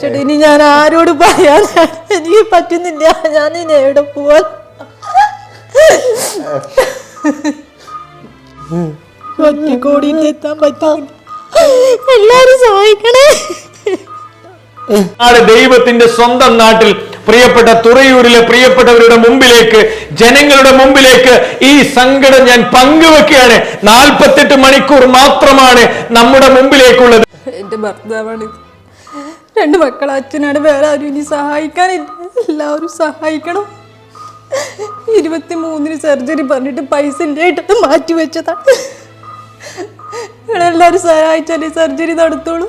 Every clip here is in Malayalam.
ചേട്ടാ ഇനി ഞാൻ ആരോട് പറയാൻ എനിക്ക് പറ്റുന്നില്ല. ഞാൻ ഇനി എവിടെ പോവാൻ? ഒറ്റക്കോടിയിൽ എത്താൻ പറ്റും എല്ലാരും സഹായിക്കണേ നാട് ദൈവത്തിന്റെ സ്വന്തം നാട്ടിൽ പ്രിയപ്പെട്ട തുറയൂരിലെ പ്രിയപ്പെട്ടവരുടെ മുമ്പിലേക്ക് ജനങ്ങളുടെ മുമ്പിലേക്ക് ഈ സങ്കടം ഞാൻ പങ്കുവെക്കുകയാണ്. നാൽപ്പത്തെട്ട് മണിക്കൂർ മാത്രമാണ് നമ്മുടെ മുമ്പിലേക്കുള്ളത്. എന്റെ ഭർത്താവാണ് രണ്ട് മക്കളെ അച്ഛനാണ്. വേറെ ആരും ഇനി സഹായിക്കാനില്ല. എല്ലാവരും സഹായിക്കണം. ഇരുപത്തി മൂന്നിന് സർജറി പറഞ്ഞിട്ട് പൈസ ഇല്ലായിട്ടത് മാറ്റി വെച്ചതാ. നിങ്ങളെല്ലാവരും സഹായിച്ചാലേ സർജറി നടത്തോളൂ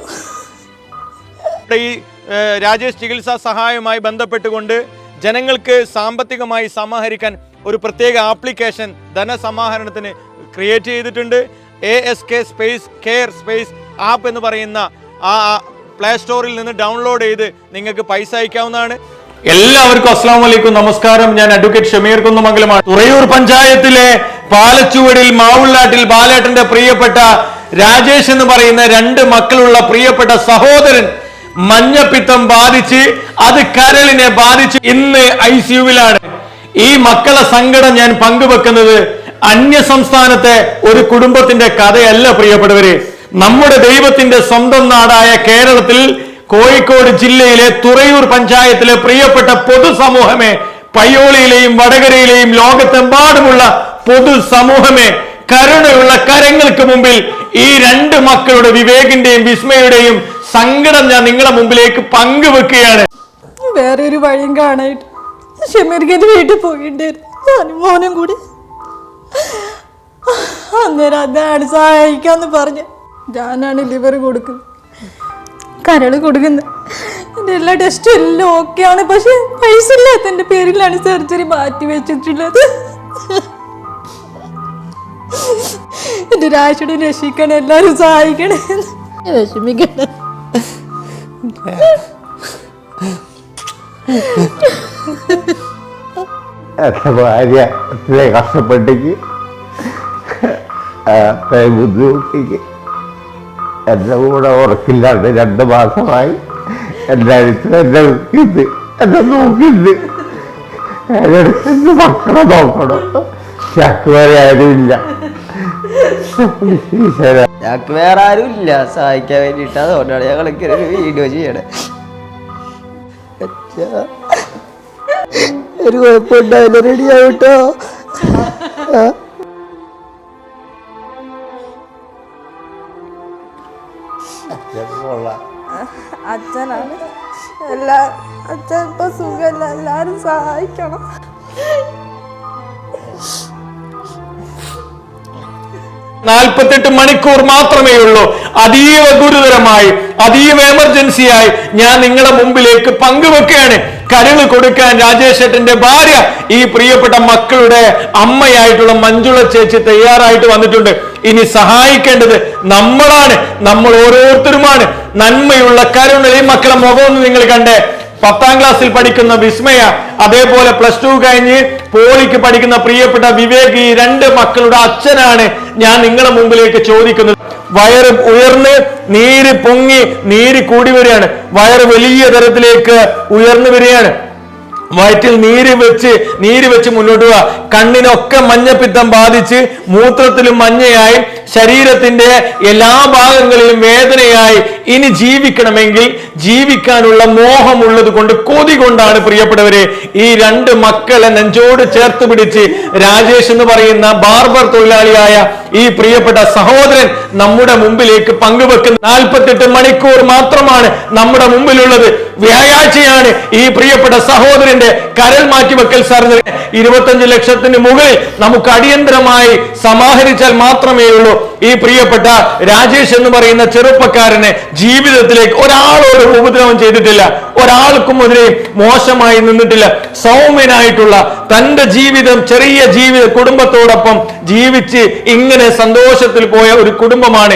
ഇവിടെ ഈ രാജേഷ് ചികിത്സാ സഹായവുമായി ബന്ധപ്പെട്ടുകൊണ്ട് ജനങ്ങൾക്ക് സാമ്പത്തികമായി സമാഹരിക്കാൻ ഒരു പ്രത്യേക ആപ്ലിക്കേഷൻ ധനസമാഹരണത്തിന് ക്രിയേറ്റ് ചെയ്തിട്ടുണ്ട്. A S K space care space app എന്ന് പറയുന്ന ആ പ്ലേ സ്റ്റോറിൽ നിന്ന് ഡൗൺലോഡ് ചെയ്ത് നിങ്ങൾക്ക് പൈസ അയക്കാവുന്നതാണ്. എല്ലാവർക്കും അസ്സാം വലൈക്കും നമസ്കാരം. ഞാൻ അഡ്വക്കേറ്റ് ഷമീർ കുന്നുമംഗലമാണ്. തുറയൂർ പഞ്ചായത്തിലെ പാലച്ചുവടിൽ മാവുള്ളാട്ടിൽ ബാലേട്ടന്റെ പ്രിയപ്പെട്ട രാജേഷ് എന്ന് പറയുന്ന രണ്ട് മക്കളുള്ള പ്രിയപ്പെട്ട സഹോദരൻ മഞ്ഞപ്പിത്തം ബാധിച്ച് അത് കരളിനെ ബാധിച്ച് ഇന്ന് ഐ സിയുവിലാണ് ഈ മക്കളെ സങ്കടം ഞാൻ പങ്കുവെക്കുന്നത് അന്യ സംസ്ഥാനത്തെ ഒരു കുടുംബത്തിന്റെ കഥയല്ല പ്രിയപ്പെട്ടവര്. നമ്മുടെ ദൈവത്തിന്റെ സ്വന്തം നാടായ കേരളത്തിൽ കോഴിക്കോട് ജില്ലയിലെ തുറയൂർ പഞ്ചായത്തിലെ പ്രിയപ്പെട്ട പൊതുസമൂഹമേ പയ്യോളിയിലെയും വടകരയിലെയും ലോകത്തെമ്പാടുമുള്ള പൊതുസമൂഹമേ കരുണയുള്ള കരങ്ങൾക്ക് മുമ്പിൽ ഈ രണ്ട് മക്കളുടെ വിവേകിന്റെയും വിസ്മയുടെയും സങ്കടം ഞാൻ നിങ്ങളുടെ മുമ്പിലേക്ക് പങ്കുവെക്കുകയാണ്. വേറെ ഒരു വഴിയും കാണായിട്ട് ഷമീർഖന്റെ വീട്ടിൽ മോനും കൂടി. അന്നേരം അതാണ് സഹായിക്കാന്ന് പറഞ്ഞ് ഞാനാണ് ലിവർ കൊടുക്കുന്നത്. കരൾ കൊടുക്കുന്നത് എന്റെ എല്ലാ ടെസ്റ്റും എല്ലാം ഓക്കെയാണ് പക്ഷേ പൈസ ഇല്ലാത്തതിന്റെ പേരിലാണ് സർജറി മാറ്റി വെച്ചിട്ടുള്ളത്. എന്റെ രാശിയുടെ രക്ഷിക്കണം എല്ലാവരും സഹായിക്കണേ. വിഷമിക്കണം എന്റെ ഭാര്യ കഷ്ടപ്പെട്ടേക്ക് ബുദ്ധിമുട്ടിക്ക്. എന്റെ കൂടെ ഉറക്കില്ലാണ്ട് രണ്ട് മാസമായി. എന്റെ അടുത്ത് എന്നെ ഇത് എന്നെ നോക്കിയിട്ട് എന്റെ മക്കളെ നോക്കണം. ചക്കുവേറെ ആരും ഇല്ല. ഞങ്ങൾക്ക് വേറെ ആരും ഇല്ല. സഹായിക്കാൻ വേണ്ടിയിട്ട് അതുകൊണ്ടാണ് ഞങ്ങൾ ഒരു വീഡിയോ ചെയ്യണേ. ഒരു കുഴപ്പമുണ്ടാവില്ല റെഡി എല്ലാ അച്ഛൻ ഇപ്പൊ സുഖമല്ല എല്ലാരും സഹായിക്കണം. നാൽപ്പത്തെട്ട് മണിക്കൂർ മാത്രമേ ഉള്ളൂ. അതീവ ഗുരുതരമായി അതീവ എമർജൻസിയായി ഞാൻ നിങ്ങളുടെ മുമ്പിലേക്ക് പങ്കുവെക്കുകയാണ്. കരുൾ കൊടുക്കാൻ രാജേഷ് രാജേഷേട്ടന്റെ ഭാര്യ ഈ പ്രിയപ്പെട്ട മക്കളുടെ അമ്മയായിട്ടുള്ള മഞ്ജുള ചേച്ചി തയ്യാറായിട്ട് വന്നിട്ടുണ്ട്. ഇനി സഹായിക്കേണ്ടത് നമ്മളാണ്. നമ്മൾ ഓരോരുത്തരുമാണ്. നന്മയുള്ള കരുണ ഈ മക്കളെ മുഖമൊന്ന് നിങ്ങൾ കണ്ടേ. പത്താം ക്ലാസ്സിൽ പഠിക്കുന്ന വിസ്മയ അതേപോലെ പ്ലസ് ടു കഴിഞ്ഞ് പോളിക്ക് പഠിക്കുന്ന പ്രിയപ്പെട്ട വിവേക് ഈ രണ്ട് മക്കളുടെ അച്ഛനാണ് ഞാൻ നിങ്ങളുടെ മുമ്പിലേക്ക് ചോദിക്കുന്നത്. വയറ് ഉയർന്ന് നീര് പൊങ്ങി നീര് കൂടി വരികയാണ്. വയറ് വലിയ തരത്തിലേക്ക് ഉയർന്നു വരികയാണ്. വയറ്റിൽ നീര് വെച്ച് നീര് വെച്ച് മുന്നോട്ട് പോവുക കണ്ണിനൊക്കെ മഞ്ഞപ്പിത്തം ബാധിച്ച് മൂത്രത്തിലും മഞ്ഞയായി ശരീരത്തിന്റെ എല്ലാ ഭാഗങ്ങളിലും വേദനയായി ഇനി ജീവിക്കണമെങ്കിൽ ജീവിക്കാനുള്ള മോഹമുള്ളത് കൊണ്ട് കൊതി കൊണ്ടാണ് പ്രിയപ്പെട്ടവരെ ഈ രണ്ട് മക്കളെ നെഞ്ചോട് ചേർത്ത് പിടിച്ച് രാജേഷ് എന്ന് പറയുന്ന ബാർബർ തൊഴിലാളിയായ ഈ പ്രിയപ്പെട്ട സഹോദരൻ നമ്മുടെ മുമ്പിലേക്ക് പങ്കുവെക്കുന്ന നാൽപ്പത്തെട്ട് മണിക്കൂർ മാത്രമാണ് നമ്മുടെ മുമ്പിലുള്ളത്. വ്യാഴാഴ്ചയാണ് ഈ പ്രിയപ്പെട്ട സഹോദരന്റെ കരൽ മാറ്റിവെക്കൽ സർജറി. ഇരുപത്തഞ്ച് ലക്ഷത്തിന് മുകളിൽ നമുക്ക് അടിയന്തരമായി സമാഹരിച്ചാൽ മാത്രമേ ഉള്ളൂ ഈ പ്രിയപ്പെട്ട രാജേഷ് എന്ന് പറയുന്ന ചെറുപ്പക്കാരനെ ജീവിതത്തിലേക്ക് ഒരാളോട് ഉപദ്രവം ചെയ്തിട്ടില്ല. ഒരാൾക്കും അതിനെ മോശമായി നിന്നിട്ടില്ല. സൗമ്യനായിട്ടുള്ള തന്റെ ജീവിതം ചെറിയ ജീവിത കുടുംബത്തോടൊപ്പം ജീവിച്ച് ഇങ്ങനെ സന്തോഷത്തിൽ പോയ ഒരു കുടുംബമാണ്.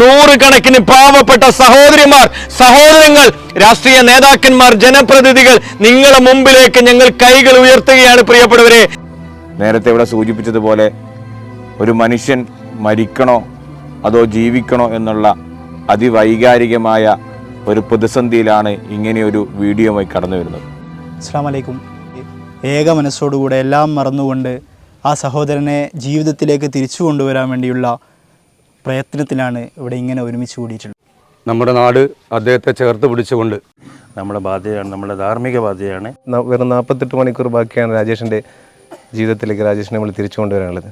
നൂറുകണക്കിന് പാവപ്പെട്ട സഹോദരിമാർ സഹോദരങ്ങൾ രാഷ്ട്രീയ നേതാക്കന്മാർ ജനപ്രതിനിധികൾ നിങ്ങളുടെ മുമ്പിലേക്ക് ഞങ്ങൾ കൈകൾ ഉയർത്തുകയാണ് പ്രിയപ്പെട്ടവരെ. നേരത്തെ ഇവിടെ സൂചിപ്പിച്ചതുപോലെ ഒരു മനുഷ്യൻ മരിക്കണോ അതോ ജീവിക്കണോ എന്നുള്ള അതിവൈകാരികമായ ഒരു പ്രതിസന്ധിയിലാണ് ഇങ്ങനെയൊരു വീഡിയോയുമായി കടന്നു വരുന്നത്. അസ്സാം വലൈക്കും ഏക മനസ്സോടുകൂടെ എല്ലാം മറന്നുകൊണ്ട് ആ സഹോദരനെ ജീവിതത്തിലേക്ക് തിരിച്ചു കൊണ്ടുവരാൻ വേണ്ടിയുള്ള പ്രയത്നത്തിലാണ് ഇവിടെ ഇങ്ങനെ ഒരുമിച്ച് കൂടിയിട്ടുള്ളത്. നമ്മുടെ നാട് അദ്ദേഹത്തെ ചേർത്ത് പിടിച്ചുകൊണ്ട്. നമ്മുടെ ബാധ്യതയാണ് നമ്മുടെ ധാർമ്മിക ബാധ്യതയാണ്. വെറും നാൽപ്പത്തെട്ട് മണിക്കൂർ ബാക്കിയാണ് രാജേഷിന്റെ ജീവിതത്തിലേക്ക് രാജേഷിനെ നമ്മൾ തിരിച്ചു കൊണ്ടുവരാനുള്ളത്.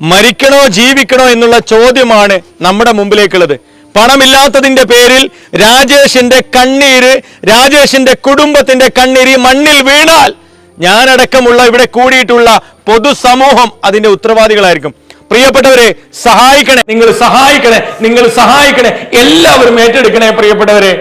മരിക്കണോ ജീവിക്കണോ എന്നുള്ള ചോദ്യമാണ് നമ്മുടെ മുമ്പിലേക്കുള്ളത്. പണമില്ലാത്തതിന്റെ പേരിൽ രാജേഷിന്റെ കണ്ണീര് രാജേഷിന്റെ കുടുംബത്തിന്റെ കണ്ണീര് മണ്ണിൽ വീണാൽ ഞാനടക്കമുള്ള ഇവിടെ കൂടിയിട്ടുള്ള പൊതുസമൂഹം അതിന്റെ ഉത്തരവാദികളായിരിക്കും. പ്രിയപ്പെട്ടവരെ സഹായിക്കണേ നിങ്ങൾ സഹായിക്കണേ നിങ്ങൾ സഹായിക്കണേ എല്ലാവരും ഏറ്റെടുക്കണേ പ്രിയപ്പെട്ടവരെ.